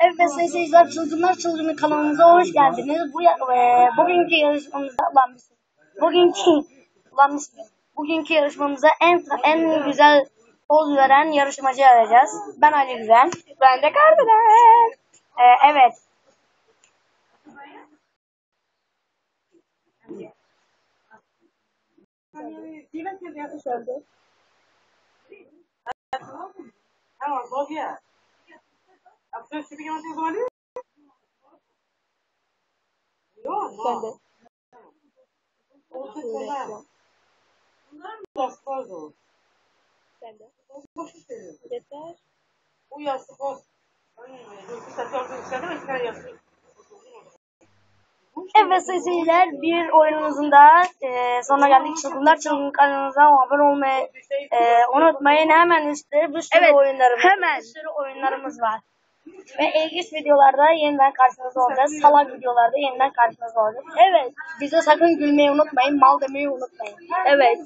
Evet sayın seyirciler Çılgınlar Çılgını kanalımıza hoş geldiniz. Bu e, bugünkü yarışmamızda lan bugünkü lan bugünkü yarışmamızda en en güzel poz veren yarışmacıyı arayacağız. Ben Ali Güven. Ben de Kardelen. E, evet. Alors, je reviens. Après, je sais plus comment tu vas aller Non, non. On sait qu'on a. Ça se pose. oh. Yeter. Bu yassı boz. Ça fait un peu de salon, mais c'est yassı. Evet seyirciler bir oyunumuzun da e, sonuna geldik. Çılgınlar Çılgın kanalımıza abone olmayı e, unutmayın. Hemen üstte bir sürü Evet, oyunlarımız, hemen. bir sürü oyunlarımız var. Ve ilginç videolarda yeniden karşınızda olacağız. Salak videolarda yeniden karşınızda olacağız. Evet. Bize sakın gülmeyi unutmayın. Mal demeyi unutmayın. Evet.